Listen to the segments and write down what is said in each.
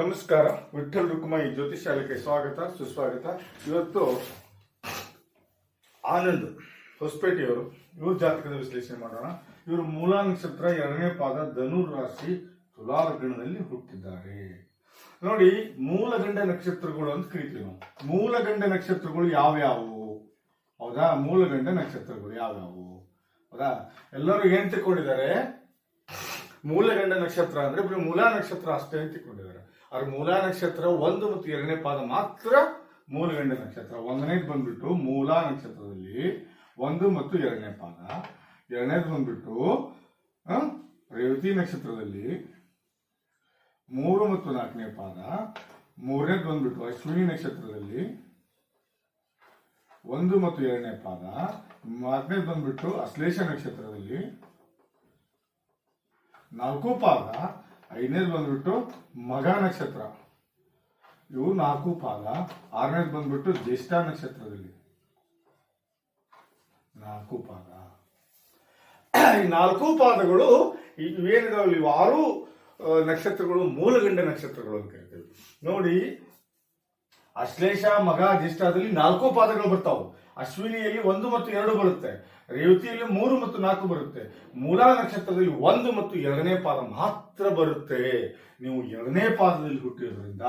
ನಮಸ್ಕಾರ ವಿಠಲ್ ರುಕ್ಮಾಯಿ ಜ್ಯೋತಿಷ್ ಸ್ವಾಗತ, ಸುಸ್ವಾಗತ. ಇವತ್ತು ಆನಂದ್ ಹೊಸಪೇಟೆಯವರು, ಇವ್ರ ಜಾತಕದ ವಿಶ್ಲೇಷಣೆ ಮಾಡೋಣ. ಇವರು ಮೂಲ ನಕ್ಷತ್ರ ಎರಡನೇ ಪಾದ ಧನುರ್ ರಾಶಿ ಗಣದಲ್ಲಿ ಹುಟ್ಟಿದ್ದಾರೆ. ನೋಡಿ, ಮೂಲಗಂಡ ನಕ್ಷತ್ರಗಳು ಅಂತ ಕರಿತೀವಿ ನಾವು. ಮೂಲಗಂಡ ನಕ್ಷತ್ರಗಳು ಯಾವ್ಯಾವು? ಹೌದಾ? ಮೂಲಗಂಡ ನಕ್ಷತ್ರಗಳು ಯಾವ್ಯಾವು? ಹೌದಾ? ಎಲ್ಲರೂ ಏನ್ ತಿಳ್ಕೊಂಡಿದ್ದಾರೆ? ಮೂಲಗಂಡ ನಕ್ಷತ್ರ ಅಂದ್ರೆ ಬರೀ ಮೂಲ ನಕ್ಷತ್ರ ಅಷ್ಟೇ ಅಂತ ತಿಳ್ಕೊಂಡಿದ್ದಾರೆ. ಅವ್ರ ಮೂಲ ನಕ್ಷತ್ರ ಒಂದು ಮತ್ತು ಎರಡನೇ ಪಾದ ಮಾತ್ರ ಮೂಲಗಂಡ ನಕ್ಷತ್ರ. ಒಂದನೇದು ಬಂದ್ಬಿಟ್ಟು ಮೂಲ ನಕ್ಷತ್ರದಲ್ಲಿ ಒಂದು ಮತ್ತು ಎರಡನೇ ಪಾದ. ಎರಡನೇದು ಬಂದ್ಬಿಟ್ಟು ರೇವತಿ ನಕ್ಷತ್ರದಲ್ಲಿ ಮೂರು ಮತ್ತು ನಾಲ್ಕನೇ ಪಾದ. ಮೂರನೇದು ಬಂದ್ಬಿಟ್ಟು ಅಶ್ವಿನಿ ನಕ್ಷತ್ರದಲ್ಲಿ ಒಂದು ಮತ್ತು ಎರಡನೇ ಪಾದ. ನಾಲ್ಕನೇದು ಬಂದ್ಬಿಟ್ಟು ಅಶ್ಲೇಷ ನಕ್ಷತ್ರದಲ್ಲಿ ನಾಲ್ಕು ಪಾದ. ಐದನೇದು ಬಂದ್ಬಿಟ್ಟು ಮಗ ನಕ್ಷತ್ರ. ಇವು ನಾಲ್ಕು ಪಾದ. ಆರನೇದು ಬಂದ್ಬಿಟ್ಟು ಜ್ಯೇಷ್ಠ ನಕ್ಷತ್ರದಲ್ಲಿ. ನಾಲ್ಕು ಪಾದ. ಈ ನಾಲ್ಕು ಪಾದಗಳು ಇವೇನಿದಾವಲ್ಲ ಇವು ಆರು ನಕ್ಷತ್ರಗಳು, ಮೂಲಗಂಡ ನಕ್ಷತ್ರಗಳು ಅಂತ ಕರಿತೀವಿ ನೋಡಿ, ಅಶ್ಲೇಷ ಮಗ ಜ್ಯೇಷ್ಠದಲ್ಲಿ ನಾಲ್ಕು ಪಾದಗಳು ಬರ್ತಾವು. ಅಶ್ವಿನಿಯಲ್ಲಿ ಒಂದು ಮತ್ತು ಎರಡು ಬರುತ್ತೆ. ರೇವತಿಯಲ್ಲಿ ಮೂರು ಮತ್ತು ನಾಲ್ಕು ಬರುತ್ತೆ. ಮೂಲ ನಕ್ಷತ್ರದಲ್ಲಿ ಒಂದು ಮತ್ತು ಎರಡನೇ ಪಾದ ಮಾತ್ರ ಬರುತ್ತೆ. ನೀವು ಎರಡನೇ ಪಾದದಲ್ಲಿ ಹುಟ್ಟಿರೋದ್ರಿಂದ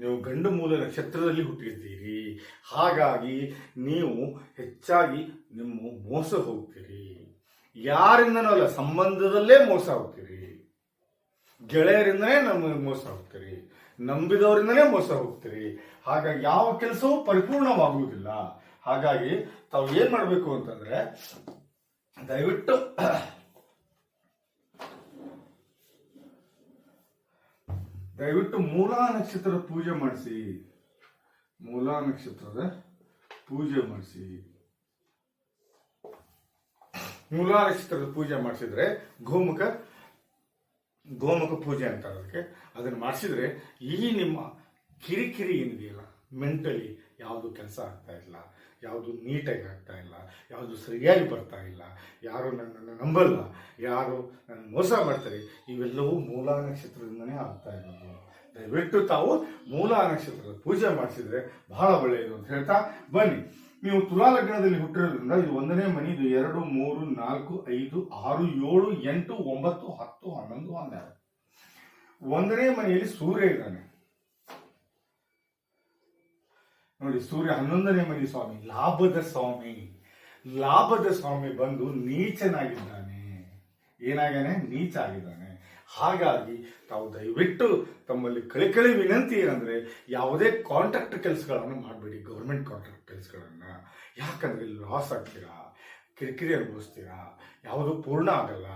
ನೀವು ಗಂಡು ಮೂಲ ನಕ್ಷತ್ರದಲ್ಲಿ ಹುಟ್ಟಿದ್ದೀರಿ. ಹಾಗಾಗಿ ನೀವು ಹೆಚ್ಚಾಗಿ ನಿಮ್ಮ ಮೋಸ ಹೋಗ್ತೀರಿ. ಯಾರಿಂದನೂ ಅಲ್ಲ, ಸಂಬಂಧದಲ್ಲೇ ಮೋಸ ಹೋಗ್ತೀರಿ. ಗೆಳೆಯರಿಂದನೇ ನಮಗೆ ಮೋಸ ಹೋಗ್ತೀರಿ. ನಂಬಿದವರಿಂದನೇ ಮೋಸ ಹೋಗ್ತೀರಿ. ಹಾಗಾಗಿ ಯಾವ ಕೆಲಸವೂ ಪರಿಪೂರ್ಣವಾಗುವುದಿಲ್ಲ. ಹಾಗಾಗಿ ತಾವು ಏನ್ ಮಾಡಬೇಕು ಅಂತಂದ್ರೆ, ದಯವಿಟ್ಟು ದಯವಿಟ್ಟು ಮೂಲಾ ನಕ್ಷತ್ರದ ಪೂಜೆ ಮಾಡಿಸಿ. ಮೂಲಾ ನಕ್ಷತ್ರದ ಪೂಜೆ ಮಾಡಿಸಿ. ಮೂಲಾ ನಕ್ಷತ್ರದ ಪೂಜೆ ಮಾಡಿಸಿದ್ರೆ ಗೋಮುಖ ಗೋಮುಖ ಪೂಜೆ ಅಂತಾರೆ ಅದಕ್ಕೆ. ಅದನ್ನು ಮಾಡಿಸಿದ್ರೆ ಈ ನಿಮ್ಮ ಕಿರಿಕಿರಿ ಏನಿದೆಯಲ್ಲ ಮೆಂಟಲಿ ಯಾವುದು ಕೆಲಸ ಆಗ್ತಾ ಇಲ್ಲ, ಯಾವುದು ನೀಟಾಗಿ ಆಗ್ತಾ ಇಲ್ಲ, ಯಾವುದು ಸರಿಯಾಗಿ ಬರ್ತಾ ಇಲ್ಲ, ಯಾರು ನನ್ನನ್ನು ನಂಬಲ್ಲ, ಯಾರು ನನ್ನ ಮೋಸ ಮಾಡ್ತಾರೆ, ಇವೆಲ್ಲವೂ ಮೂಲ ನಕ್ಷತ್ರದಿಂದನೇ ಆಗ್ತಾ ಇರೋದು. ದಯವಿಟ್ಟು ತಾವು ಮೂಲ ನಕ್ಷತ್ರದ ಪೂಜೆ ಮಾಡಿಸಿದ್ರೆ ಬಹಳ ಒಳ್ಳೆಯದು ಅಂತ ಹೇಳ್ತಾ ಬನ್ನಿ. ನೀವು ತುಲಾ ಲಗ್ನದಲ್ಲಿ ಹುಟ್ಟಿರೋದ್ರಿಂದ ಇದು ಒಂದನೇ ಮನೆ, ಇದು ಎರಡು, ಮೂರು, ನಾಲ್ಕು, ಐದು, ಆರು, ಏಳು, ಎಂಟು, ಒಂಬತ್ತು, ಹತ್ತು, ಹನ್ನೊಂದು, ಹನ್ನೆರಡು. ಒಂದನೇ ಮನೆಯಲ್ಲಿ ಸೂರ್ಯ ಇದ್ದಾನೆ. ನೋಡಿ, ಸೂರ್ಯ ಹನ್ನೊಂದನೇ ಮನೆ ಸ್ವಾಮಿ, ಲಾಭದ ಸ್ವಾಮಿ. ಲಾಭದ ಸ್ವಾಮಿ ಬಂದು ನೀಚನಾಗಿದ್ದಾನೆ. ಏನಾಗ್ಯಾನೆ? ನೀಚ ಆಗಿದ್ದಾನೆ ಹಾಗಾಗಿ ತಾವು ದಯವಿಟ್ಟು ತಮ್ಮಲ್ಲಿ ಕಳಿಕಳಿ ವಿನಂತಿ ಏನಂದ್ರೆ, ಯಾವುದೇ ಕಾಂಟ್ರಾಕ್ಟ್ ಕೆಲಸಗಳನ್ನು ಮಾಡಬೇಡಿ ಗೌರ್ಮೆಂಟ್ ಕಾಂಟ್ರಾಕ್ಟ್ ಕೆಲಸಗಳನ್ನ. ಯಾಕಂದ್ರೆ ಲಾಸ್ ಆಗ್ತೀರಾ? ಕಿರಿಕಿರಿ ಅನುಭವಿಸ್ತೀರಾ? ಯಾವುದು ಪೂರ್ಣ ಆಗಲ್ಲ.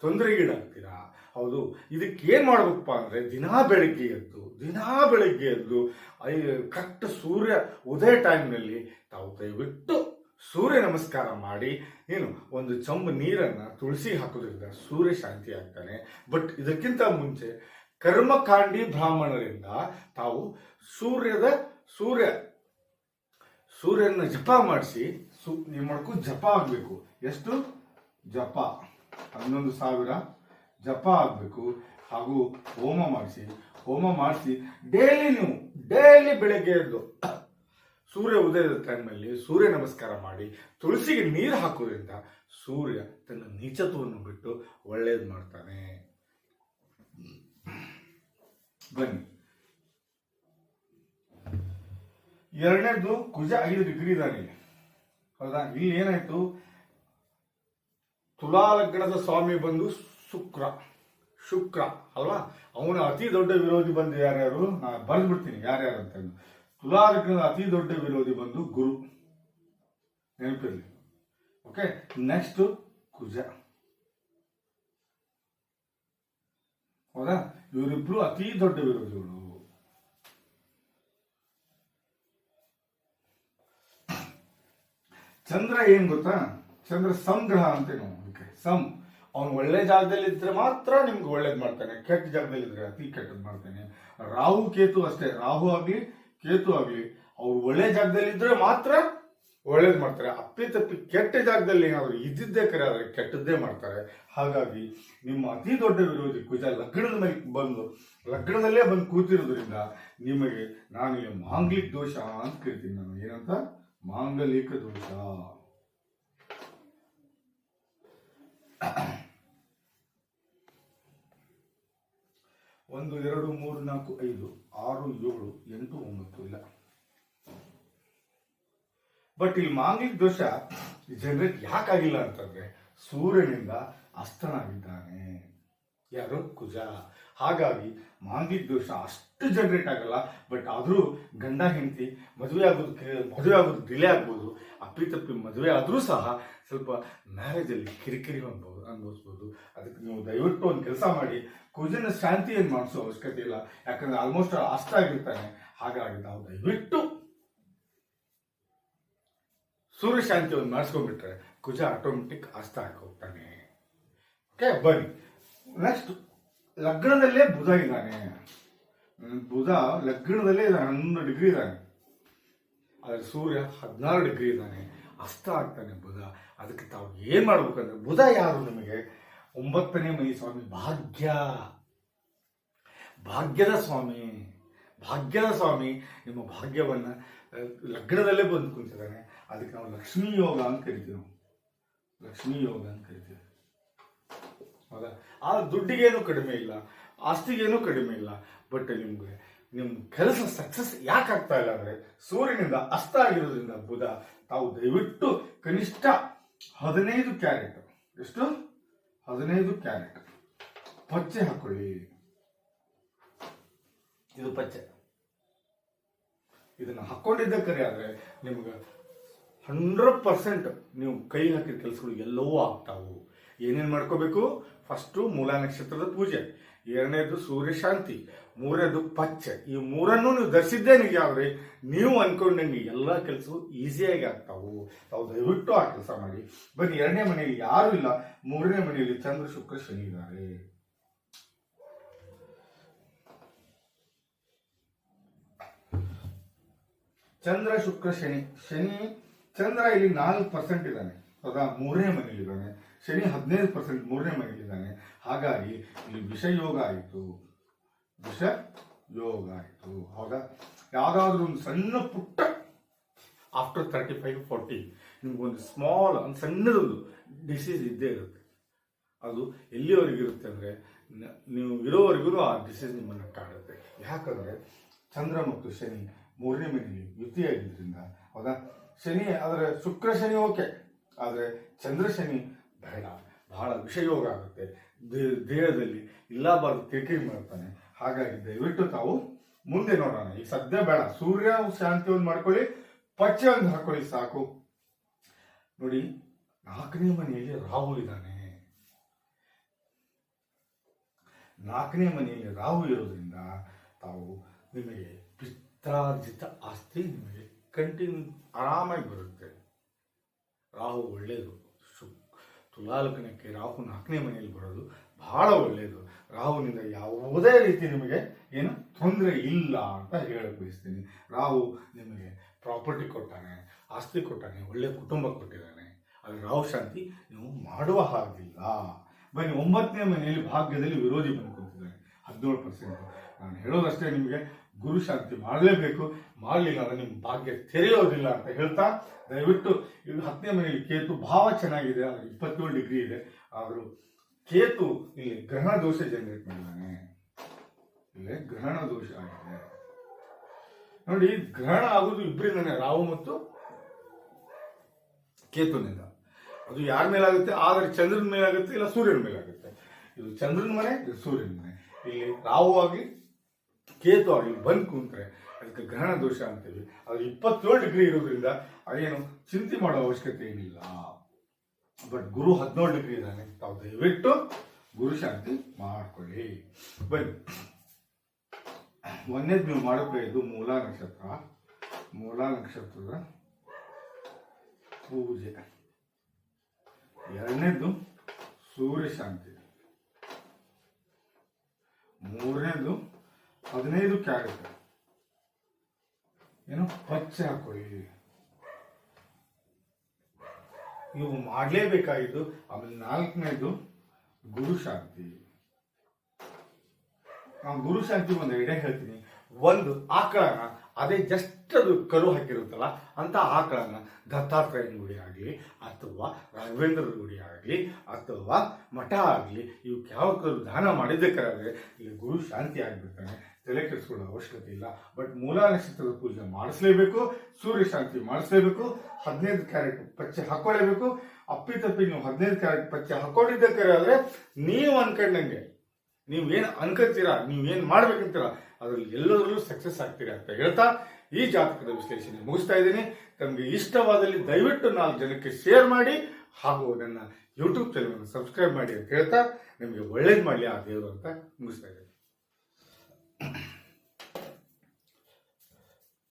ತೊಂದರೆಗೀಡಾಗ್ತೀರಾ? ಹೌದು. ಇದಕ್ಕೆ ಏನು ಮಾಡ್ಬೇಕಪ್ಪ ಅಂದ್ರೆ ದಿನಾ ಬೆಳಗ್ಗೆ ಎದ್ದು, ದಿನಾ ಬೆಳಗ್ಗೆ ಎದ್ದು, ಐ, ಕರೆಕ್ಟ್ ಸೂರ್ಯ ಉದಯ ಟೈಮ್ನಲ್ಲಿ ತಾವು ದಯವಿಟ್ಟು ಸೂರ್ಯ ನಮಸ್ಕಾರ ಮಾಡಿ, ಏನು, ಒಂದು ಚಂಬು ನೀರನ್ನ ತುಳಸಿ ಹಾಕೋದ್ರಿಂದ ಸೂರ್ಯ ಶಾಂತಿ ಆಗ್ತಾನೆ. ಬಟ್ ಇದಕ್ಕಿಂತ ಮುಂಚೆ ಕರ್ಮಕಾಂಡಿ ಬ್ರಾಹ್ಮಣರಿಂದ ತಾವು ಸೂರ್ಯದ ಸೂರ್ಯ, ಸೂರ್ಯನ ಜಪ ಮಾಡಿಸಿ, ಸು ನೀವು ಮಾಡ್ಕೊ ಜಪ ಆಗಬೇಕು. ಎಷ್ಟು? ಜಪ. ಹನ್ನೊಂದು ಸಾವಿರ ಜಪ ಆಗಬೇಕು ಹಾಗೂ ಹೋಮ ಮಾಡಿಸಿ ಹೋಮ ಮಾಡಿಸಿ ಡೈಲಿ ನೀವು, ಡೈಲಿ ಬೆಳಗ್ಗೆ ಎದ್ದು ಸೂರ್ಯ ಉದಯದ ಟೈಮಲ್ಲಿ ಸೂರ್ಯ ನಮಸ್ಕಾರ ಮಾಡಿ ತುಳಸಿಗೆ ನೀರು ಹಾಕೋದ್ರಿಂದ ಸೂರ್ಯ ತನ್ನ ನೀಚತ್ವವನ್ನು ಬಿಟ್ಟು ಒಳ್ಳೇದು ಮಾಡ್ತಾನೆ. ಬನ್ನಿ. ಎರಡನೇದು ಕುಜ ಐದು ಡಿಗ್ರಿ ಇದ್ದಾನೆ ಹೌದಾ? ಇಲ್ಲಿ ಏನಾಯ್ತು? ತುಲಾ ಲಗ್ನದ ಸ್ವಾಮಿ ಬಂದು ಶುಕ್ರ ಶುಕ್ರ ಅಲ್ವಾ? ಅವನ ಅತಿ ದೊಡ್ಡ ವಿರೋಧಿ ಬಂದು ಯಾರ್ಯಾರು? ನಾನು ಬರೆದ್ಬಿಡ್ತೀನಿ, ಯಾರ್ಯಾರು ಅಂತ ತುಲಾ ಅತಿ ದೊಡ್ಡ ವಿರೋಧಿ ಬಂದು ಗುರು. ನೆನಪಿರ್ಲಿ. ಓಕೆ ನೆಕ್ಸ್ಟ್ ಕುಜ. ಹೌದಾ? ಇವರಿಬ್ರು ಅತಿ ದೊಡ್ಡ ವಿರೋಧಿಗಳು. ಚಂದ್ರ ಏನ್ ಗೊತ್ತಾ? ಚಂದ್ರ ಸಂಗ್ರಹ ಅಂತ ಅದಕ್ಕೆ. ಸಮ್ ಅವ್ನು ಒಳ್ಳೆ ಜಾಗದಲ್ಲಿ ಇದ್ರೆ ಮಾತ್ರ ನಿಮ್ಗೆ ಒಳ್ಳೇದು ಮಾಡ್ತಾನೆ. ಕೆಟ್ಟ ಜಾಗದಲ್ಲಿ ಇದ್ರೆ ಅತಿ ಕೆಟ್ಟದ್ ಮಾಡ್ತಾನೆ. ರಾಹು ಕೇತು ಅಷ್ಟೇ. ರಾಹು ಆಗ್ಲಿ, ಕೇತು ಆಗ್ಲಿ, ಅವ್ರು ಒಳ್ಳೆ ಜಾಗದಲ್ಲಿ ಇದ್ರೆ ಮಾತ್ರ ಒಳ್ಳೇದು ಮಾಡ್ತಾರೆ. ಅಪ್ಪಿ ತಪ್ಪಿ ಕೆಟ್ಟ ಜಾಗದಲ್ಲಿ ಏನಾದ್ರು ಇದ್ದಿದ್ದೇ ಕರೆ ಆದರೆ ಕೆಟ್ಟದ್ದೇ ಮಾಡ್ತಾರೆ. ಹಾಗಾಗಿ ನಿಮ್ಮ ಅತಿ ದೊಡ್ಡ ವಿರೋಧಿ ಕುಜ ಲಗ್ನದ ಮೇಲೆ ಬಂದು, ಲಗ್ನದಲ್ಲೇ ಬಂದು ಕೂತಿರೋದ್ರಿಂದ ನಿಮಗೆ ನಾನು ಮಾಂಗಲಿಕ ದೋಷ ಅಂತ ಕರಿತೀನಿ ನಾನು. ಏನಂತ? ಮಾಂಗಲಿಕ ದೋಷ. ಒಂದು, ಎರಡು, ಮೂರು, ನಾಲ್ಕು, ಐದು, ಆರು, ಏಳು, ಎಂಟು, ಒಂಬತ್ತು, ಇಲ್ಲ. ಬಟ್ ಇಲ್ಲಿ ಮಾಂಗಲಿಕ ದೋಷ ಜನರೇಟ್ ಯಾಕಾಗಿಲ್ಲ ಅಂತಂದ್ರೆ ಸೂರ್ಯನಿಂದ ಅಸ್ತನಾಗಿದ್ದಾನೆ. ಯಾರು ಕುಜ ಹಾಗಾಗಿ ಮಾಂಗಿಕ ದೋಷ ಅಷ್ಟು ಜನರೇಟ್ ಆಗಲ್ಲ ಬಟ್ ಆದರೂ ಗಂಡ, ಹೆಂಡತಿ ಮದುವೆ ಆಗೋದು ಮದುವೆ ಆಗೋದು ಡಿಲೇ ಆಗ್ಬೋದು, ಅಪ್ಪಿತಪ್ಪಿ ಮದುವೆ ಆದರೂ ಸಹ ಸ್ವಲ್ಪ ಮ್ಯಾರೇಜಲ್ಲಿ ಕಿರಿಕಿರಿ ಅನ್ಬೋದು ಅನ್ಭವಿಸ್ಬೋದು ಅದಕ್ಕೆ ನೀವು ದಯವಿಟ್ಟು ಒಂದು ಕೆಲಸ ಮಾಡಿ, ಕುಜನ ಶಾಂತಿಯನ್ನು ಮಾಡಿಸೋ ಅವಶ್ಯಕತೆ ಇಲ್ಲ. ಯಾಕಂದ್ರೆ ಆಲ್ಮೋಸ್ಟ್ ಅಷ್ಟ ಆಗಿರ್ತಾನೆ. ಹಾಗಾಗಿ ನಾವು ದಯವಿಟ್ಟು ಸೂರ್ಯ ಶಾಂತಿ ಒಂದು ಮಾಡಿಸ್ಕೊಂಡ್ಬಿಟ್ರೆ ಕುಜ ಆಟೋಮೆಟಿಕ್ ಅಷ್ಟ ಹೋಗ್ತಾನೆ. ಓಕೆ ಬನ್ನಿ. ನೆಕ್ಸ್ಟ್ ಲಗ್ನದಲ್ಲೇ ಬುಧ ಇದ್ದಾನೆ. ಬುಧ ಲಗ್ನದಲ್ಲೇ ಇದ್ದಾನೆ, ಹನ್ನೊಂದು ಡಿಗ್ರಿ ಇದ್ದಾನೆ. ಆದರೆ ಸೂರ್ಯ ಹದಿನಾರು ಡಿಗ್ರಿ ಇದ್ದಾನೆ. ಅಸ್ತ ಆಗ್ತಾನೆ ಬುಧ. ಅದಕ್ಕೆ ತಾವು ಏನು ಮಾಡ್ಬೇಕಂದ್ರೆ, ಬುಧ ಯಾರು ನಿಮಗೆ? ಒಂಬತ್ತನೇ ಮನೆ ಸ್ವಾಮಿ. ಭಾಗ್ಯ. ಭಾಗ್ಯದ ಸ್ವಾಮಿ. ಭಾಗ್ಯದ ಸ್ವಾಮಿ ನಿಮ್ಮ ಭಾಗ್ಯವನ್ನು ಲಗ್ನದಲ್ಲೇ ಬಂದು ಕುಂತಿದ್ದಾನೆ. ಅದಕ್ಕೆ ನಾವು ಲಕ್ಷ್ಮೀ ಯೋಗ ಅಂತ ಕರಿತೀವಿ ನಾವು. ಲಕ್ಷ್ಮೀ ಯೋಗ ಅಂತ ಕರಿತೀವಿ. ಹೌದಾ? ಆ ದುಡ್ಡಿಗೇನು ಕಡಿಮೆ ಇಲ್ಲ, ಆಸ್ತಿಗೇನು ಕಡಿಮೆ ಇಲ್ಲ. ಬಟ್ ನಿಮ್ಗೆ ನಿಮ್ಮ ಕೆಲಸ ಸಕ್ಸಸ್ ಯಾಕೆ ಆಗ್ತಾ ಇಲ್ಲ ಅಂದ್ರೆ, ಸೂರ್ಯನಿಂದ ಅಸ್ತ ಆಗಿರೋದ್ರಿಂದ ಬುಧ ತಾವು ದಯವಿಟ್ಟು ಕನಿಷ್ಠ ಹದಿನೈದು ಕ್ಯಾರೆಟ್, ಎಷ್ಟು? ಹದಿನೈದು ಕ್ಯಾರೆಟ್ ಪಚ್ಚೆ ಹಾಕೊಳ್ಳಿ. ಇದು ಪಚ್ಚೆ. ಇದನ್ನ ಹಾಕೊಂಡಿದ್ದ ಕರೆ ಆದ್ರೆ ನಿಮ್ಗೆ ಹಂಡ್ರೆಡ್ ಪರ್ಸೆಂಟ್ ನೀವು ಕೈ ಹಾಕಿದ ಕೆಲಸಗಳು ಎಲ್ಲವೂ ಆಗ್ತಾವು. ಏನೇನ್ ಮಾಡ್ಕೋಬೇಕು? ಫಸ್ಟು ಮೂಲ ನಕ್ಷತ್ರದ ಪೂಜೆ, ಎರಡನೇದು ಸೂರ್ಯ ಶಾಂತಿ, ಮೂರನೇದು ಪಚ್ಚೆ. ಈ ಮೂರನ್ನು ನೀವು ಧರಿಸಿದ್ದೇ ನಿಜ ಆದ್ರೆ ನೀವು ಅನ್ಕೊಂಡಂಗೆ ಎಲ್ಲ ಕೆಲಸವು ಈಸಿಯಾಗಿ ಆಗ್ತಾವು. ತಾವು ದಯವಿಟ್ಟು ಆ ಕೆಲಸ ಮಾಡಿ. ಬನ್ನಿ, ಎರಡನೇ ಮನೆಯಲ್ಲಿ ಯಾರು ಇಲ್ಲ. ಮೂರನೇ ಮನೆಯಲ್ಲಿ ಚಂದ್ರ, ಶುಕ್ರ, ಶನಿ ಇದ್ದಾರೆ ಚಂದ್ರ, ಶುಕ್ರ, ಶನಿ. ಶನಿ, ಚಂದ್ರ ಇಲ್ಲಿ ನಾಲ್ಕು ಪರ್ಸೆಂಟ್ ಇದ್ದಾನೆ. ಹೌದಾ ಮೂರನೇ ಮನೆಯಲ್ಲಿ ಇದ್ದಾನೆ. ಶನಿ ಹದಿನೈದು ಪರ್ಸೆಂಟ್ ಮೂರನೇ ಮನೆಯಲ್ಲಿದ್ದಾನೆ ಹಾಗಾಗಿ ಇಲ್ಲಿ ವಿಷ ಯೋಗ ಆಯಿತು. ವಿಷ ಯೋಗ ಆಯಿತು. ಹೌದಾ? ಯಾವುದಾದ್ರೂ ಒಂದು ಸಣ್ಣ ಪುಟ್ಟ ಆಫ್ಟರ್ ತರ್ಟಿ ಫೈವ್ ಫೋರ್ಟಿ ನಿಮಗೊಂದು ಸ್ಮಾಲ್ ಒಂದು ಸಣ್ಣದೊಂದು ಡಿಸೀಸ್ ಇದ್ದೇ ಇರುತ್ತೆ. ಅದು ಎಲ್ಲಿವರೆಗೂ ಇರುತ್ತೆ ಅಂದರೆ ನೀವು ಇರೋವರೆಗೂ ಆ ಡಿಸೀಸ್ ನಿಮ್ಮನ್ನು ಕಾಡುತ್ತೆ ಯಾಕಂದರೆ ಚಂದ್ರ ಮತ್ತು ಶನಿ ಮೂರನೇ ಮನೆಯಲ್ಲಿ ಯುತಿಯಾಗಿದ್ದರಿಂದ ಹೌದಾ? ಶನಿ, ಆದರೆ ಶುಕ್ರ ಶನಿ ಓಕೆ. ಆದರೆ ಚಂದ್ರ ಶನಿ ಬೇಡ ಬಹಳ ವಿಷಯೋಗ ಆಗುತ್ತೆ. ದೇಹದಲ್ಲಿ ಇಲ್ಲ ಬಾರದು ಕಿರಿಕಿರಿ ಮಾಡ್ತಾನೆ ಹಾಗಾಗಿ ದಯವಿಟ್ಟು ತಾವು ಮುಂದೆ ನೋಡೋಣ. ಈಗ ಸದ್ಯ ಬೇಡ. ಸೂರ್ಯ ಶಾಂತಿ ಒಂದು ಮಾಡ್ಕೊಳ್ಳಿ. ಪಚ್ಚೆ ಒಂದು ಹಾಕೊಳ್ಳಿ ಸಾಕು. ನೋಡಿ, ನಾಲ್ಕನೇ ಮನೆಯಲ್ಲಿ ರಾಹು ಇದ್ದಾನೆ. ನಾಲ್ಕನೇ ಮನೆಯಲ್ಲಿ ರಾಹು ಇರೋದ್ರಿಂದ ತಾವು ನಿಮಗೆ ಪಿತ್ರಾರ್ಜಿತ ಆಸ್ತಿ ನಿಮಗೆ ಕಂಟಿನ್ಯೂ ಆರಾಮಾಗಿ ಬರುತ್ತೆ. ರಾಹು ಒಳ್ಳೆಯದು ತುಲಾಲಗ್ನಕ್ಕೆ ರಾಹು ನಾಲ್ಕನೇ ಮನೆಯಲ್ಲಿ ಬರೋದು ಬಹಳ ಒಳ್ಳೆಯದು. ರಾಹುನಿಂದ ಯಾವುದೇ ರೀತಿ ನಿಮಗೆ ಏನು ತೊಂದರೆ ಇಲ್ಲ ಅಂತ ಹೇಳಕ್ಕೆ ಬಯಸ್ತೀನಿ. ರಾಹು ನಿಮಗೆ ಪ್ರಾಪರ್ಟಿ ಕೊಟ್ಟಾನೆ, ಆಸ್ತಿ ಕೊಟ್ಟಾನೆ, ಒಳ್ಳೆ ಕುಟುಂಬ ಕೊಟ್ಟಿದ್ದಾನೆ. ಅದು ರಾಹು ಶಾಂತಿ ನೀವು ಮಾಡುವ ಹಾಗಿಲ್ಲ. ಬನ್ನಿ, ಒಂಬತ್ತನೇ ಮನೆಯಲ್ಲಿ ಭಾಗ್ಯದಲ್ಲಿ ವಿರೋಧಿ ಬಂದು ಕೂತಿದ್ದಾನೆ. ಹದಿನೇಳು ಪರ್ಸೆಂಟ್ ನಾನು ಹೇಳೋದಷ್ಟೇ ನಿಮಗೆ, ಗುರು ಶಾಂತಿ ಮಾಡಲೇಬೇಕು. ಮಾಡಲಿಲ್ಲ ಅಂದರೆ ನಿಮ್ಮ ಭಾಗ್ಯ ತೆರೆಯೋದಿಲ್ಲ ಅಂತ ಹೇಳ್ತಾ, ದಯವಿಟ್ಟು ಈಗ ಹತ್ತನೇ ಮನೆಯಲ್ಲಿ ಕೇತು ಭಾವ ಚೆನ್ನಾಗಿದೆ, ಅದು ಇಪ್ಪತ್ತೇಳು ಡಿಗ್ರಿ ಇದೆ. ಆದರೂ ಕೇತು ಇಲ್ಲಿ ಗ್ರಹಣ ದೋಷ ಜನರೇಟ್ ಮಾಡಿದ್ದಾನೆ. ಇಲ್ಲೇ ಗ್ರಹಣ ದೋಷ ಆಗಿದೆ. ನೋಡಿ, ಗ್ರಹಣ ಆಗೋದು ಇಬ್ಬರಿಂದನೇ ರಾಹು ಮತ್ತು ಕೇತುನಿಂದ. ಅದು ಯಾರ ಮೇಲಾಗುತ್ತೆ? ಆದರೆ ಚಂದ್ರನ ಮೇಲಾಗುತ್ತೆ ಇಲ್ಲ ಸೂರ್ಯನ ಮೇಲಾಗುತ್ತೆ. ಇದು ಚಂದ್ರನ ಮನೆ, ಇದು ಸೂರ್ಯನ ಮನೆ. ಇಲ್ಲಿ ರಾಹು ಆಗಿ ಕೇತು ಆಗಲಿ ಬಂದು ಕುಂತ್ರೆ ಅದಕ್ಕೆ ಗ್ರಹಣ ದೋಷ ಅಂತೀವಿ. ಅದು ಇಪ್ಪತ್ತೇಳು ಡಿಗ್ರಿ ಇರೋದ್ರಿಂದ ಅದೇನು ಚಿಂತೆ ಮಾಡೋ ಅವಶ್ಯಕತೆ ಏನಿಲ್ಲ. ಬಟ್ ಗುರು ಹದಿನೇಳು ಡಿಗ್ರಿ ಇದ್ದಾನೆ. ತಾವು ದಯವಿಟ್ಟು ಗುರು ಶಾಂತಿ ಮಾಡ್ಕೊಳ್ಳಿ. ಬನ್ನಿ. ಒಂದೇದು ನೀವು ಮಾಡಬೇಕು ಮೂಲ ನಕ್ಷತ್ರ. ಮೂಲ ನಕ್ಷತ್ರದ ಪೂಜೆ. ಎರಡನೇದು ಸೂರ್ಯ ಶಾಂತಿ. ಮೂರನೇದು ಹದಿನೈದು ಕ್ಯಾರೆಟ್. ಏನು? ಪಚ್ಚೆ ಹಾಕೊಳ್ಳಿ. ಇವು ಮಾಡಲೇಬೇಕಾಗಿದ್ದು, ಆಮೇಲೆ ನಾಲ್ಕನೇದು ಗುರು ಶಾಂತಿ. ನಾನು ಗುರು ಶಾಂತಿ ಒಂದು ಐಡಿಯಾ ಹೇಳ್ತೀನಿ. ಒಂದು ಆಕಳನ, ಅದೇ ಜಸ್ಟ್ ಅದು ಕರು ಹಾಕಿರುತ್ತಲ್ಲ, ಅಂತ ಆಕಳನ ದತ್ತಾತ್ರೇಯನ ಗುಡಿ ಆಗಲಿ, ಅಥವಾ ರಾಘವೇಂದ್ರ ಗುಡಿ ಆಗಲಿ, ಅಥವಾ ಮಠ ಆಗಲಿ ಇವಕ್ಕೆ ಯಾವ ಕರು ದಾನ ಮಾಡಿದ್ದಕ್ಕಾದ್ರೆ ಇಲ್ಲಿ ಗುರು ಶಾಂತಿ ಆಗಿಬಿಡ್ತಾನೆ ತಲೆ ಕೆಡಿಸ್ಕೊಳ್ಳೋ ಅವಶ್ಯಕತೆ ಇಲ್ಲ. ಬಟ್ ಮೂಲ ನಕ್ಷತ್ರದ ಪೂಜೆ ಮಾಡಿಸ್ಲೇಬೇಕು, ಸೂರ್ಯ ಶಾಂತಿ ಮಾಡಿಸ್ಲೇಬೇಕು, ಹದಿನೈದು ಕ್ಯಾರೆಟ್ ಪಚ್ಚೆ ಹಾಕೊಳ್ಳೇಬೇಕು. ಅಪ್ಪಿ ತಪ್ಪಿ ನೀವು ಹದಿನೈದು ಕ್ಯಾರೆಟ್ ಪಚ್ಚೆ ಹಾಕೊಂಡಿದ್ದಕ್ಕೆ ಆದರೆ ನೀವು ಅನ್ಕೊಂಡಂಗೆ ನೀವೇನು ಅನ್ಕೋತೀರಾ ನೀವೇನು ಮಾಡ್ಬೇಕಂತೀರ, ಅದ್ರಲ್ಲಿ ಎಲ್ಲದರಲ್ಲೂ ಸಕ್ಸಸ್ ಆಗ್ತೀರಾ ಅಂತ ಹೇಳ್ತಾ ಈ ಜಾತಕದ ವಿಶ್ಲೇಷಣೆ ಮುಗಿಸ್ತಾ ಇದ್ದೀನಿ. ತಮಗೆ ಇಷ್ಟವಾದಲ್ಲಿ ದಯವಿಟ್ಟು ನಾಲ್ಕು ಜನಕ್ಕೆ ಶೇರ್ ಮಾಡಿ, ಹಾಗೂ ನನ್ನ ಯೂಟ್ಯೂಬ್ ಚಾನಲ್ ಸಬ್ಸ್ಕ್ರೈಬ್ ಮಾಡಿ ಅಂತ ಹೇಳ್ತಾ, ನಿಮಗೆ ಒಳ್ಳೇದು ಮಾಡಲಿ ಆ ದೇವರು ಅಂತ ಮುಗಿಸ್ತಾ ಇದ್ದೀನಿ. you